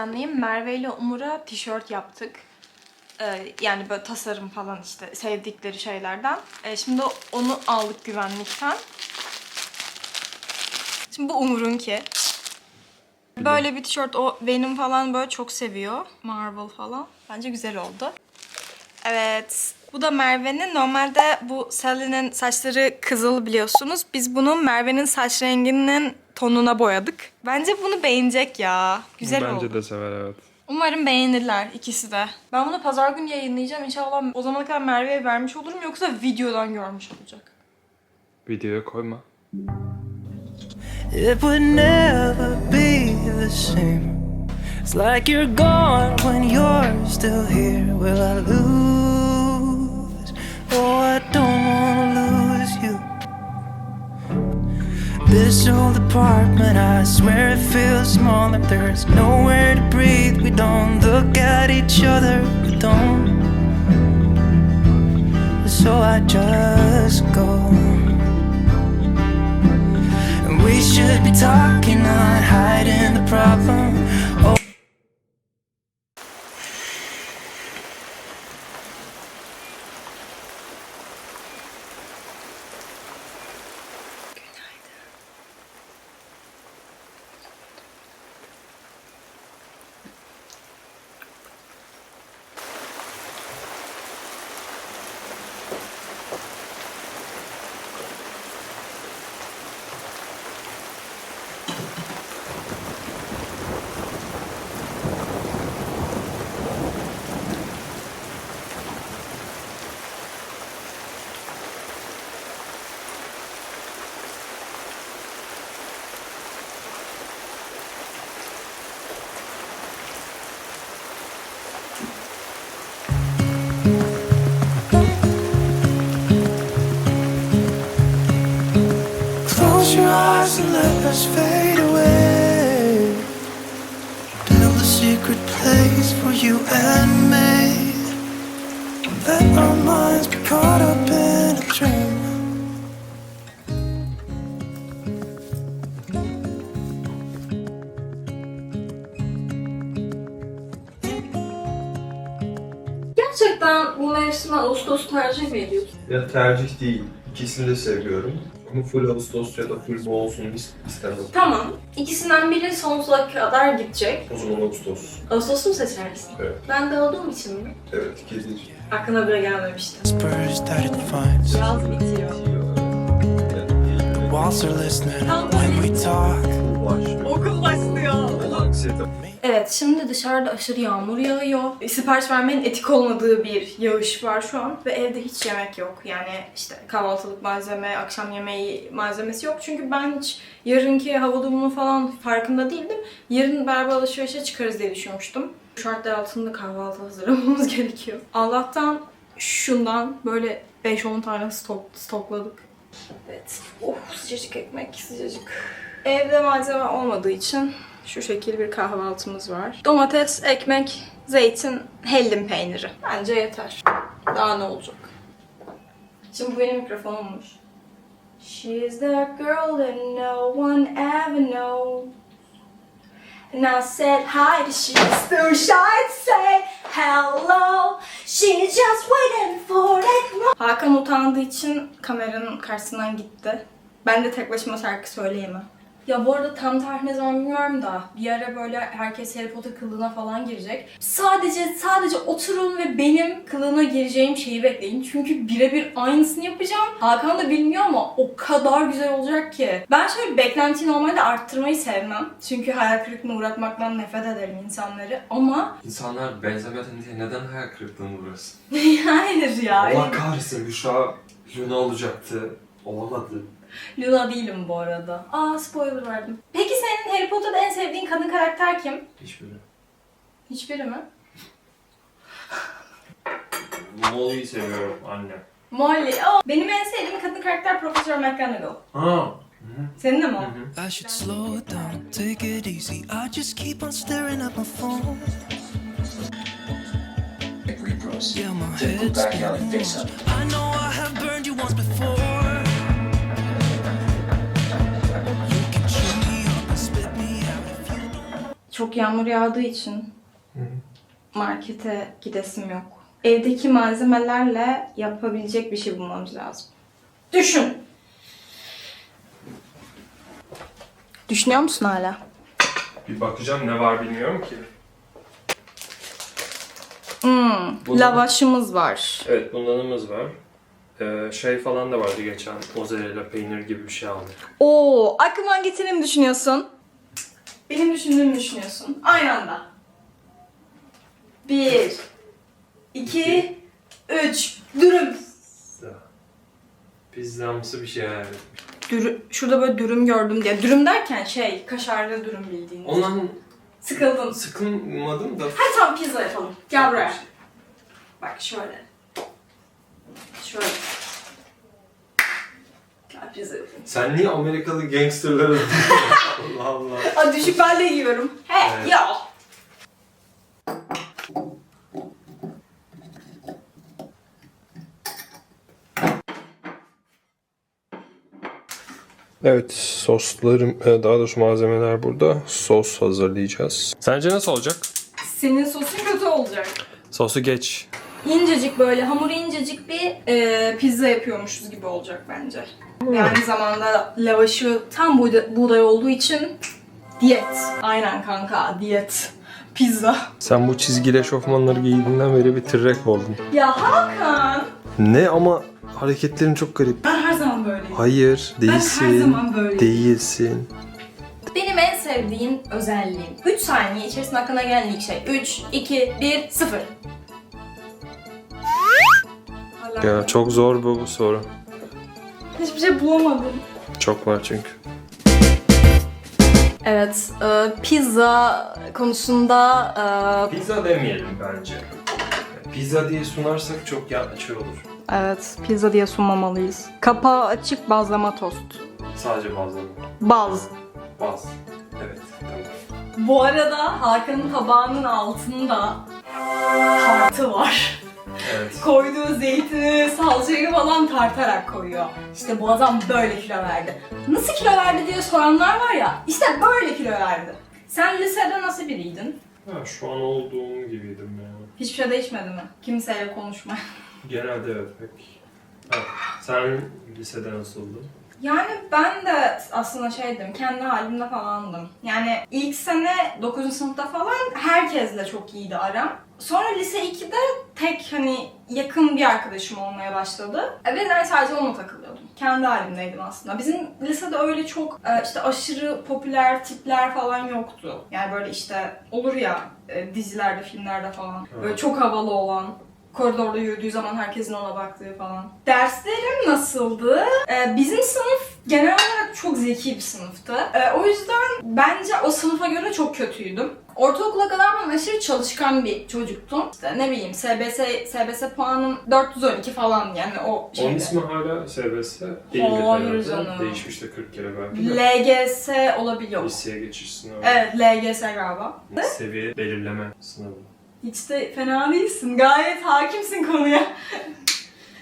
heyecanlıyım. Merve ile Umur'a tişört yaptık. Ee, yani böyle tasarım falan işte sevdikleri şeylerden. Ee, şimdi onu aldık güvenlikten. Şimdi bu Umur'unki. Böyle bir tişört o Venom falan böyle çok seviyor. Marvel falan. Bence güzel oldu. Evet. Bu da Merve'nin. Normalde bu Sally'nin saçları kızıl biliyorsunuz. Biz bunu Merve'nin saç renginin tonuna boyadık. Bence bunu beğenecek ya. Güzel Bence oldu. de sever evet. Umarım beğenirler ikisi de. Ben bunu pazar günü yayınlayacağım. İnşallah o zamana kadar Merve'ye vermiş olurum yoksa videodan görmüş olacak. Videoya koyma. It would never be the same. It's like you're gone when you're still here. Will I lose? Apartment, I swear it feels smaller. There's nowhere to breathe. We don't look at each other. We don't. So I just go. And we should be talking, not hiding the problem. Eyes and let us fade away. Build a secret place for you and me. Let our minds be caught up in a dream. gerçekten bu mevsime Ağustos tercih mi ediyorsun? Ya tercih değil. İkisini de seviyorum. Ama full Ağustos ya da full bu olsun is- istemem. Tamam. İkisinden biri sonsuza kadar gidecek. O zaman Ağustos. Ağustos'u mu seçersin? Evet. Ben de olduğum için mi? Evet, gelir. Aklına bile gelmemişti. Yaz bitiyor. Walls are listening when we talk. Okul Anksiyete. Evet şimdi dışarıda aşırı yağmur yağıyor. Sipariş vermenin etik olmadığı bir yağış var şu an. Ve evde hiç yemek yok. Yani işte kahvaltılık malzeme, akşam yemeği malzemesi yok. Çünkü ben hiç yarınki hava durumu falan farkında değildim. Yarın beraber alışverişe çıkarız diye düşünmüştüm. Şartlar altında kahvaltı hazırlamamız gerekiyor. Allah'tan şundan böyle 5-10 tane stok, stokladık. Evet. Oh sıcacık ekmek, sıcacık. Evde malzeme olmadığı için şu şekil bir kahvaltımız var. Domates, ekmek, zeytin, hellim peyniri. Bence yeter. Daha ne olacak? Şimdi bu benim mikrofonummuş. She's that girl that no one ever knows. And I said hi to she too shy to say hello. She's just waiting for it. Hakan utandığı için kameranın karşısından gitti. Ben de tek başıma şarkı söyleyemem. Ya bu arada tam tarih ne zaman bilmiyorum da bir ara böyle herkes Harry Potter kılığına falan girecek. Sadece sadece oturun ve benim kılığına gireceğim şeyi bekleyin. Çünkü birebir aynısını yapacağım. Hakan da bilmiyor ama o kadar güzel olacak ki. Ben şöyle beklentiyi normalde arttırmayı sevmem. Çünkü hayal kırıklığına uğratmaktan nefret ederim insanları. Ama İnsanlar benzemeden diye neden hayal kırıklığına uğrasın? hayır ya. Allah kahretsin Büşra Luna olacaktı. Olamadı. Luna değilim bu arada. Aa spoiler verdim. Peki senin Harry Potter'da en sevdiğin kadın karakter kim? Hiçbiri. Hiçbiri mi? Molly'yi seviyorum anne. Molly. Aa, benim en sevdiğim kadın karakter Profesör McGonagall. Ha. Senin de mi o? I should slow it down, take it easy. I just keep on staring at my phone. Yeah, my head's spinning. I know I have burned you once before. Çok yağmur yağdığı için markete gidesim yok. Evdeki malzemelerle yapabilecek bir şey bulmamız lazım. Düşün. Düşünüyor musun hala? Bir bakacağım ne var bilmiyorum ki. Hmm, Bunun- lavaşımız var. Evet bundanımız var. Ee, şey falan da vardı geçen mozzarella peynir gibi bir şey aldık. Oo, aklımdan getireni mi düşünüyorsun? Benim düşündüğümü düşünüyorsun. Aynı anda. Bir, iki, üç. Dürüm. Pizza. Pizzamsı bir şey etmiş. Dürüm, şurada böyle dürüm gördüm diye. Dürüm derken şey, kaşarlı dürüm bildiğiniz. Ondan Sıkıldın. sıkılmadım da. Hadi tamam pizza yapalım. Gel buraya. Bak şöyle. Şöyle. Yapayım. Sen niye Amerikalı gangsterlara Allah Allah. Aa, düşük ben de yiyorum. He Evet. ya. Evet soslarım e, daha doğrusu malzemeler burada. Sos hazırlayacağız. Sence nasıl olacak? Senin sosun kötü olacak. Sosu geç. İncecik böyle hamuru incecik bir e, pizza yapıyormuşuz gibi olacak bence. Ve aynı zamanda lavaşı tam buğday, buğday olduğu için diyet. Aynen kanka diyet. Pizza. Sen bu çizgili eşofmanları giydiğinden beri bir tırrek oldun. Ya Hakan. Ne ama hareketlerin çok garip. Ben her zaman böyleyim. Hayır değilsin. Ben her zaman böyleyim. Değilsin. Benim en sevdiğim özelliğim. 3 saniye içerisinde aklına gelen ilk şey. 3, 2, 1, 0. Ya çok zor bu, bu soru. Hiçbir şey bulamadım. Çok var çünkü. Evet, e, pizza konusunda e, Pizza demeyelim bence. Pizza diye sunarsak çok yanlış olur. evet pizza diye sunmamalıyız. Kapağı açık bazlama tost. Sadece bazlama. Baz. Baz. Evet. Tamam. Bu arada Hakan'ın tabağının altında tartı var. Evet. Koyduğu zeytini, salçayı falan tartarak koyuyor. İşte bu adam böyle kilo verdi. Nasıl kilo verdi diye soranlar var ya, işte böyle kilo verdi. Sen lisede nasıl biriydin? Ha, şu an olduğum gibiydim ya. Hiçbir şey değişmedi mi? Kimseyle konuşma. Genelde evet pek. Ha, sen lisede nasıldın? Yani ben de aslında şeydim, kendi halimde falandım. Yani ilk sene 9. sınıfta falan herkesle çok iyiydi aram. Sonra lise 2'de tek hani yakın bir arkadaşım olmaya başladı. Ve ben sadece onunla takılıyordum. Kendi halimdeydim aslında. Bizim lisede öyle çok e, işte aşırı popüler tipler falan yoktu. Yani böyle işte olur ya e, dizilerde, filmlerde falan. Böyle çok havalı olan. Koridorda yürüdüğü zaman herkesin ona baktığı falan. Derslerim nasıldı? Ee, bizim sınıf genel olarak çok zeki bir sınıftı. Ee, o yüzden bence o sınıfa göre çok kötüydüm. Ortaokula kadar ben aşırı çalışkan bir çocuktum. İşte ne bileyim SBS, SBS puanım 412 falan yani o şeyde. Onun ismi hala SBS değildir Hayır herhalde. canım. Değişmişti 40 kere belki de. LGS olabiliyor. Liseye geçiş sınavı. Evet LGS galiba. Seviye belirleme sınavı. Hiç de fena değilsin. Gayet hakimsin konuya.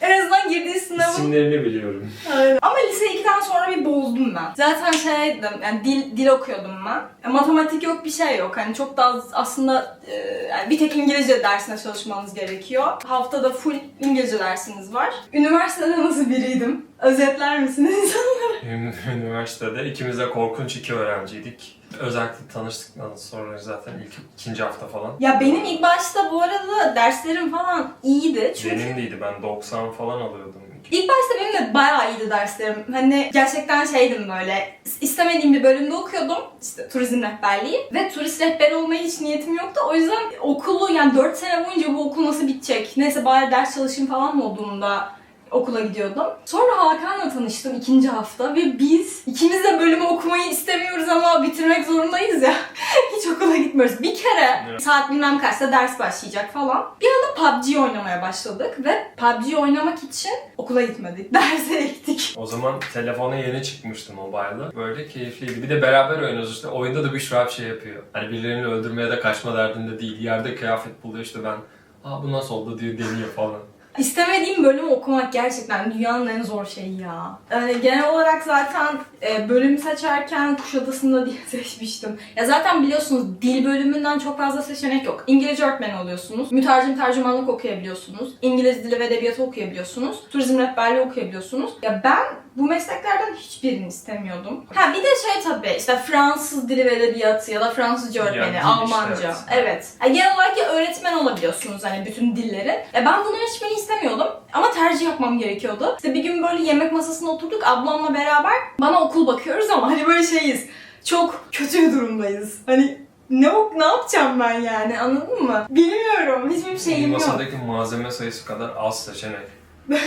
En azından girdiği sınavın İsimlerini biliyorum. Aynen. Ama lise 2'den sonra bir bozdum ben. Zaten şeydim, yani dil, dil okuyordum ben. E, matematik yok, bir şey yok. Hani çok da az- aslında e, yani bir tek İngilizce dersine çalışmanız gerekiyor. Haftada full İngilizce dersiniz var. Üniversitede nasıl biriydim? Özetler misiniz? Ün- Üniversitede ikimiz de korkunç iki öğrenciydik. Özellikle tanıştıktan sonra zaten ilk ikinci hafta falan. ya benim ilk başta bu arada derslerim falan iyiydi. Çünkü Benim değildi ben 90 falan alıyordum. İlk başta benim de bayağı iyiydi derslerim. Hani gerçekten şeydim böyle. istemediğim bir bölümde okuyordum. İşte turizm rehberliği. Ve turist rehberi olmaya hiç niyetim yoktu. O yüzden okulu yani 4 sene boyunca bu okul nasıl bitecek? Neyse bari ders çalışayım falan modunda okula gidiyordum. Sonra Hakan'la tanıştım ikinci hafta ve biz ikimiz de bölümü okumayı istemiyoruz ama bitirmek zorundayız ya. Hiç okula gitmiyoruz. Bir kere Evet. saat bilmem kaçta ders başlayacak falan. Bir anda PUBG oynamaya başladık ve PUBG oynamak için okula gitmedik. Derse gittik. O zaman telefona yeni çıkmıştı mobile'da. Böyle keyifliydi. Bir de beraber oynuyoruz işte. Oyunda da bir bir şey yapıyor. Hani birilerini öldürmeye de kaçma derdinde değil. Yerde kıyafet buluyor işte ben. Aa bu nasıl oldu diyor deniyor falan. İstemediğim bölümü okumak gerçekten dünyanın en zor şeyi ya. Yani genel olarak zaten e, bölüm seçerken Kuşadası'nda diye seçmiştim. Ya zaten biliyorsunuz dil bölümünden çok fazla seçenek yok. İngilizce öğretmeni oluyorsunuz. Mütercim tercümanlık okuyabiliyorsunuz. İngiliz dili ve edebiyatı okuyabiliyorsunuz. Turizm rehberliği okuyabiliyorsunuz. Ya ben bu mesleklerden hiçbirini istemiyordum. Ha bir de şey tabii işte Fransız dili ve edebiyatı ya da Fransızca Ya, öğretmeni, işte, Almanca. evet. Evet. Yani genel olarak ya öğretmen olabiliyorsunuz hani bütün dilleri. E ben bunların hiçbirini istemiyordum ama tercih yapmam gerekiyordu. İşte bir gün böyle yemek masasına oturduk ablamla beraber. Bana okul bakıyoruz ama hani böyle şeyiz. Çok kötü bir durumdayız. Hani ne ok ne yapacağım ben yani anladın mı? Bilmiyorum. Hiçbir şeyim yok. Masadaki malzeme sayısı kadar az seçenek.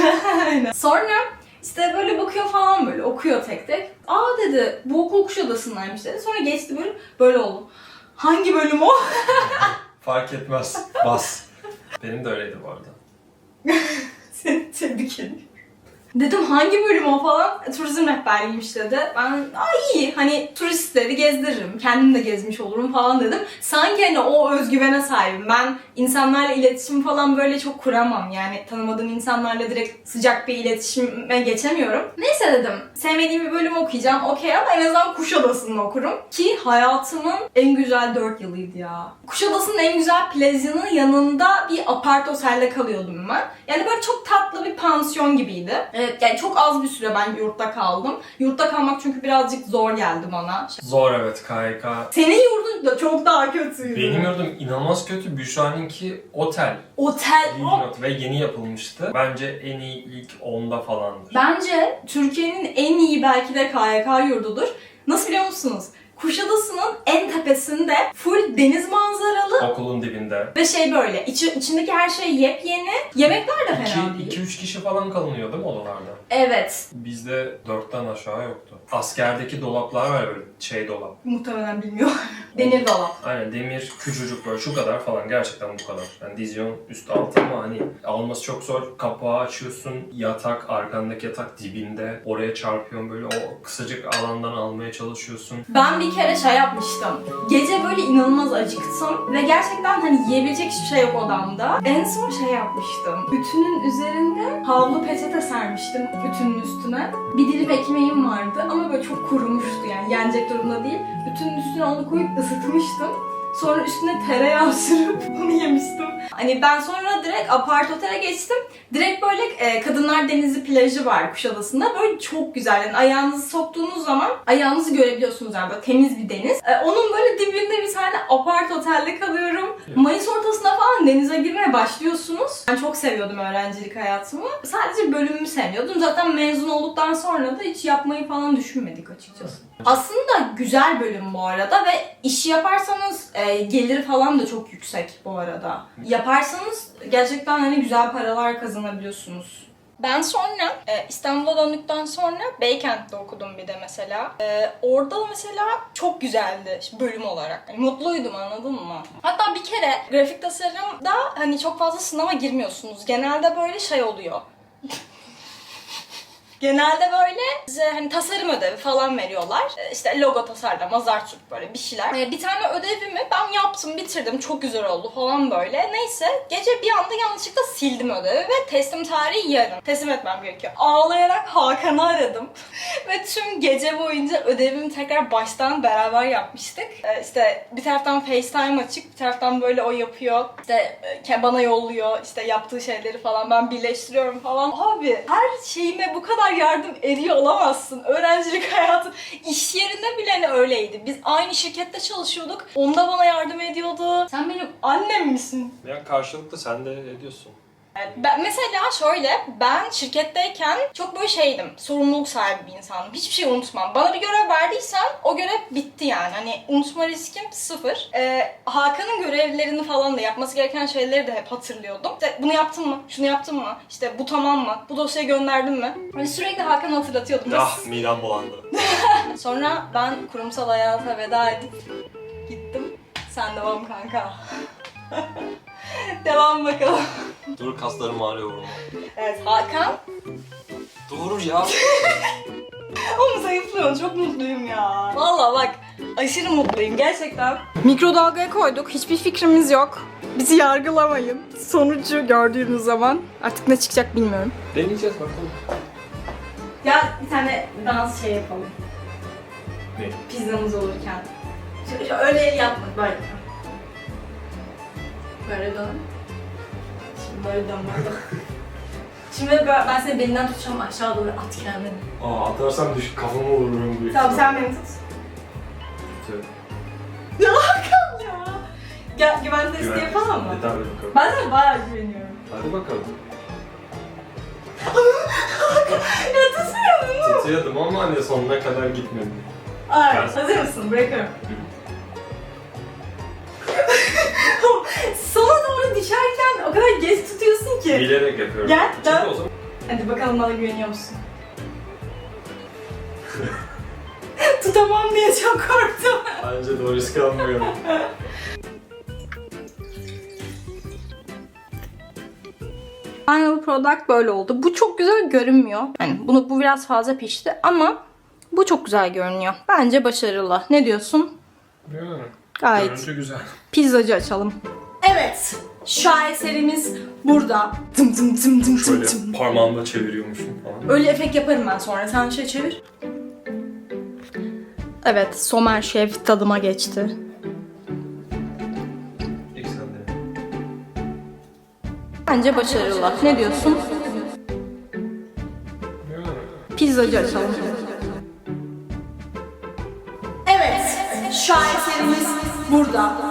Aynen. Sonra işte böyle bakıyor falan böyle okuyor tek tek. Aa dedi bu okul Kuşadası'ndaymış dedi. Sonra geçti bölüm böyle oldu. Hangi bölüm o? Fark etmez. Bas. Benim de öyleydi bu arada. Seni tebrik ediyorum. Dedim hangi bölüm o falan? E, Turizm rehberliğiymiş dedi. Ben aa iyi hani turistleri gezdiririm. Kendim de gezmiş olurum falan dedim. Sanki hani o özgüvene sahibim. Ben insanlarla iletişim falan böyle çok kuramam. Yani tanımadığım insanlarla direkt sıcak bir iletişime geçemiyorum. Neyse dedim. Sevmediğim bir bölüm okuyacağım. Okey ama en azından Kuşadası'nı okurum. Ki hayatımın en güzel 4 yılıydı ya. Kuşadası'nın en güzel plajının yanında bir apart otelde kalıyordum ben. Yani böyle çok tatlı bir pansiyon gibiydi. Evet, yani çok az bir süre ben yurtta kaldım. Yurtta kalmak çünkü birazcık zor geldi bana. Zor evet KYK. Senin yurdun da çok daha kötüydü. Benim yurdum inanılmaz kötü. Büşra'nınki otel. Otel. Bilmiyorum ve yeni yapılmıştı. Bence en iyi ilk 10'da falandır. Bence Türkiye'nin en iyi belki de KYK yurdudur. Nasıl biliyor musunuz? Kuşadası'nın en tepesinde full deniz manzaralı Okulun dibinde. ve şey böyle içi, içindeki her şey yepyeni. Yemekler de fena değil. 2-3 kişi falan kalınıyor değil mi odalarda? Evet. Bizde 4'ten aşağı yoktu. Askerdeki dolaplar var böyle şey dolap. Muhtemelen bilmiyorum. Demir dolap. Aynen demir küçücük böyle şu kadar falan gerçekten bu kadar. Yani dizyon üst alt ama hani alması çok zor. Kapağı açıyorsun yatak arkandaki yatak dibinde oraya çarpıyorsun böyle o kısacık alandan almaya çalışıyorsun. Ben bir kere şey yapmıştım. Gece böyle inanılmaz acıktım ve gerçekten hani yiyebilecek hiçbir şey yok odamda. En son şey yapmıştım. Ütünün üzerinde havlu peçete sermiştim ütünün üstüne. Bir dilim ekmeğim vardı ama böyle çok kurumuştu yani yenecek durumda değil. Ütünün üstüne onu koyup ısıtmıştım. Sonra üstüne tereyağı sürüp onu yemiştim. Hani ben sonra direkt apart otele geçtim. Direkt böyle e, Kadınlar Denizi plajı var Kuşadası'nda. Böyle çok güzel. Yani ayağınızı soktuğunuz zaman ayağınızı görebiliyorsunuz yani böyle temiz bir deniz. E, onun böyle dibinde bir tane apart otelde kalıyorum. Mayıs ortasında falan denize girmeye başlıyorsunuz. Ben çok seviyordum öğrencilik hayatımı. Sadece bölümümü sevmiyordum. Zaten mezun olduktan sonra da hiç yapmayı falan düşünmedik açıkçası. Aslında güzel bölüm bu arada ve işi yaparsanız e, geliri falan da çok yüksek bu arada. Yaparsanız gerçekten hani güzel paralar kazanabiliyorsunuz. Ben sonra e, İstanbul'a döndükten sonra Beykent'te okudum bir de mesela. E, orada mesela çok güzeldi bölüm olarak. Hani mutluydum anladın mı? Hatta bir kere grafik tasarımda hani çok fazla sınava girmiyorsunuz. Genelde böyle şey oluyor. Genelde böyle bize hani tasarım ödevi falan veriyorlar. Ee, İşte logo tasarlama, zartürk böyle bir şeyler. Ee, Bir tane ödevimi ben yaptım, bitirdim. Çok güzel oldu falan böyle. Neyse gece bir anda yanlışlıkla sildim ödevi ve teslim tarihi yarın. Teslim etmem gerekiyor. Ağlayarak Hakan'ı aradım. ve tüm gece boyunca ödevimi tekrar baştan beraber yapmıştık. Ee, işte bir taraftan FaceTime açık, bir taraftan böyle o yapıyor. İşte e, bana yolluyor, işte yaptığı şeyleri falan ben birleştiriyorum falan. Abi her şeyime bu kadar yardım ediyor olamazsın. Öğrencilik hayatı, iş yerinde bile hani öyleydi. Biz aynı şirkette çalışıyorduk. Onda bana yardım ediyordu. Sen benim annem misin? Ya karşılıklı sen de ediyorsun. Ben, mesela şöyle, ben şirketteyken çok böyle şeydim, sorumluluk sahibi bir insandım. Hiçbir şey unutmam. Bana bir görev verdiysen o görev bitti yani. Hani unutma riskim sıfır. Ee, Hakan'ın görevlerini falan da yapması gereken şeyleri de hep hatırlıyordum. İşte bunu yaptın mı? Şunu yaptın mı? İşte bu tamam mı? Bu dosyayı gönderdin mi? Hani sürekli Hakan'ı hatırlatıyordum. Ah midem bulandı. Sonra ben kurumsal hayata veda edip gittim. Sen devam kanka. devam bakalım. Dur kaslarım ağrıyor vurma. Evet Hakan Dur ya. Oğlum zayıflıyorsun. Çok mutluyum ya. Valla bak aşırı mutluyum gerçekten. Mikrodalgaya koyduk. Hiçbir fikrimiz yok. Bizi yargılamayın. Sonucu gördüğünüz zaman artık ne çıkacak bilmiyorum. Deneyeceğiz bakalım. Ya bir tane dans şey yapalım. Ne? Pizzamız olurken. Şöyle, öyle el yapma böyle. Böyle dön. Şimdi böyle dön böyle. Şimdi böyle ben seni belinden tutacağım aşağı doğru at kendini. Aa atarsam düş kafama vururum büyük. Tamam sen beni tut. Ya Hakan ya. Gel güven testi Güven yapalım mı? testi. Hadi bakalım. Ben sana bayağı güveniyorum. Hadi bakalım. ya tutuyor mu? Tutuyordum ama hani sonuna kadar gitmedim. Ay, Ben- hazır mısın? Bırakıyorum. O kadar geç tutuyorsun ki. Bilerek yapıyorum. Gel, Çünkü dön. o zaman Hadi bakalım bana güveniyor musun? Tutamam diye çok korktum. bence doğru risk almıyorum. Final product böyle oldu. Bu çok güzel görünmüyor. Yani bunu bu biraz fazla pişti ama bu çok güzel görünüyor. Bence başarılı. Ne diyorsun? Yani. Gayet. Görüntü güzel. Pizzacı açalım. Evet. Şaheserimiz burada. Tım tım tım tım tım Şöyle tım. parmağımla çeviriyormuşum falan. Öyle efekt yaparım ben sonra. Sen şey çevir. Evet, Somer Şef tadıma geçti. İlk sen de. Bence başarılı. Ne diyorsun? Pizzacı açalım. Evet, şaheserimiz burada.